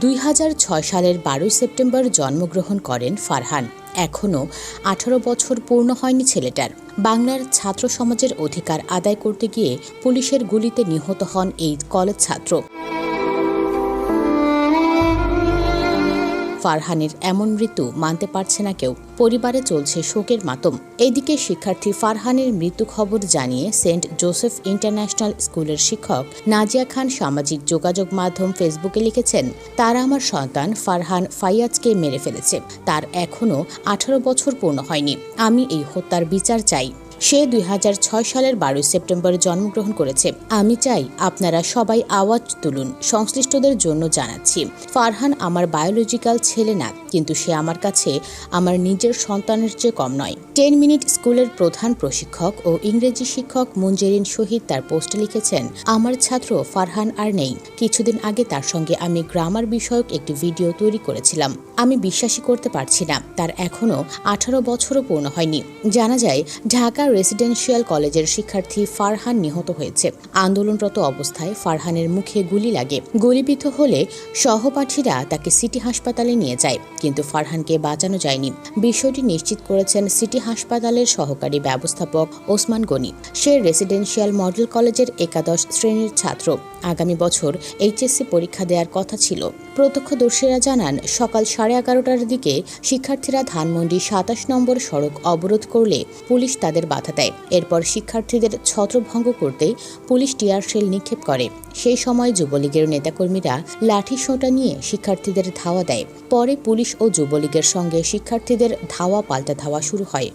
দুই হাজার ছয় সালের বারোই সেপ্টেম্বর জন্মগ্রহণ করেন ফারহান। এখনও আঠারো বছর পূর্ণ হয়নি ছেলেটার। বাংলার ছাত্র সমাজের অধিকার আদায় করতে গিয়ে পুলিশের গুলিতে নিহত হন এই কলেজ ছাত্র। ফারহানের এমন মৃত্যু মানতে পারছে না কেউ। পরিবারে চলছে শোকের মাতম। এদিকে শিক্ষার্থী ফারহানের মৃত্যু খবর জানিয়ে সেন্ট জোসেফ ইন্টারন্যাশনাল স্কুলের শিক্ষক নাজিয়া খান সামাজিক যোগাযোগ মাধ্যম ফেসবুকে লিখেছেন, তারা আমার সন্তান ফারহান ফাইয়াজকে মেরে ফেলেছে। তার এখনও আঠারো বছর পূর্ণ হয়নি। আমি এই হত্যার বিচার চাই। সে দুই হাজার ছয় সালের বারোই সেপ্টেম্বর জন্মগ্রহণ করেছে। আমি চাই আপনারা সবাই আওয়াজ তুলুন, সংশ্লিষ্টদের জন্য জানাচ্ছি। ফারহান আমার বায়োলজিক্যাল ছেলে না, কিন্তু সে আমার কাছে আমার নিজের সন্তানের চেয়ে কম নয়। টেন মিনিট স্কুলের প্রধান প্রশিক্ষক ও ইংরেজি শিক্ষক মুঞ্জেরিন শহীদ তার পোস্টে লিখেছেন, আমার ছাত্র ফারহান আর নেই। কিছুদিন আগে তার সঙ্গে আমি গ্রামার বিষয়ক একটি ভিডিও তৈরি করেছিলাম। আমি বিশ্বাসই করতে পারছি না, তার এখনও আঠারো বছরও পূর্ণ হয়নি। জানা যায়, ঢাকা রেসিডেন্সিয়াল কলেজের শিক্ষার্থী ফারহান নিহত হয়েছে। আন্দোলনরত অবস্থায় ফারহানের মুখে গুলি লাগে। গুলিবিদ্ধ হলে সহপাঠীরা তাকে সিটি হাসপাতালে নিয়ে যায়, কিন্তু ফারহানকে বাঁচানো যায়নি। বিষয়টি নিশ্চিত করেছেন সিটি হাসপাতালের সহকারী ব্যবস্থাপক ওসমান গনি। সে রেসিডেন্সিয়াল মডেল কলেজের একাদশ শ্রেণির ছাত্র। আগামী বছর এইচএসসি পরীক্ষা দেওয়ার কথা ছিল। প্রত্যক্ষদর্শীরা জানান, সকাল সাড়ে এগারোটার দিকে শিক্ষার্থীরা ধানমন্ডি সাতাশ নম্বর সড়ক অবরোধ করলে পুলিশ তাদের বাধা দেয়। এরপর শিক্ষার্থীদের ছত্রভঙ্গ করতে পুলিশ টিয়ার শেল নিক্ষেপ করে। সেই সময় যুবলীগের নেতাকর্মীরা লাঠি সোঁটা নিয়ে শিক্ষার্থীদের ধাওয়া দেয়। পরে পুলিশ ও যুবলীগের সঙ্গে শিক্ষার্থীদের ধাওয়া পাল্টা ধাওয়া শুরু হয়।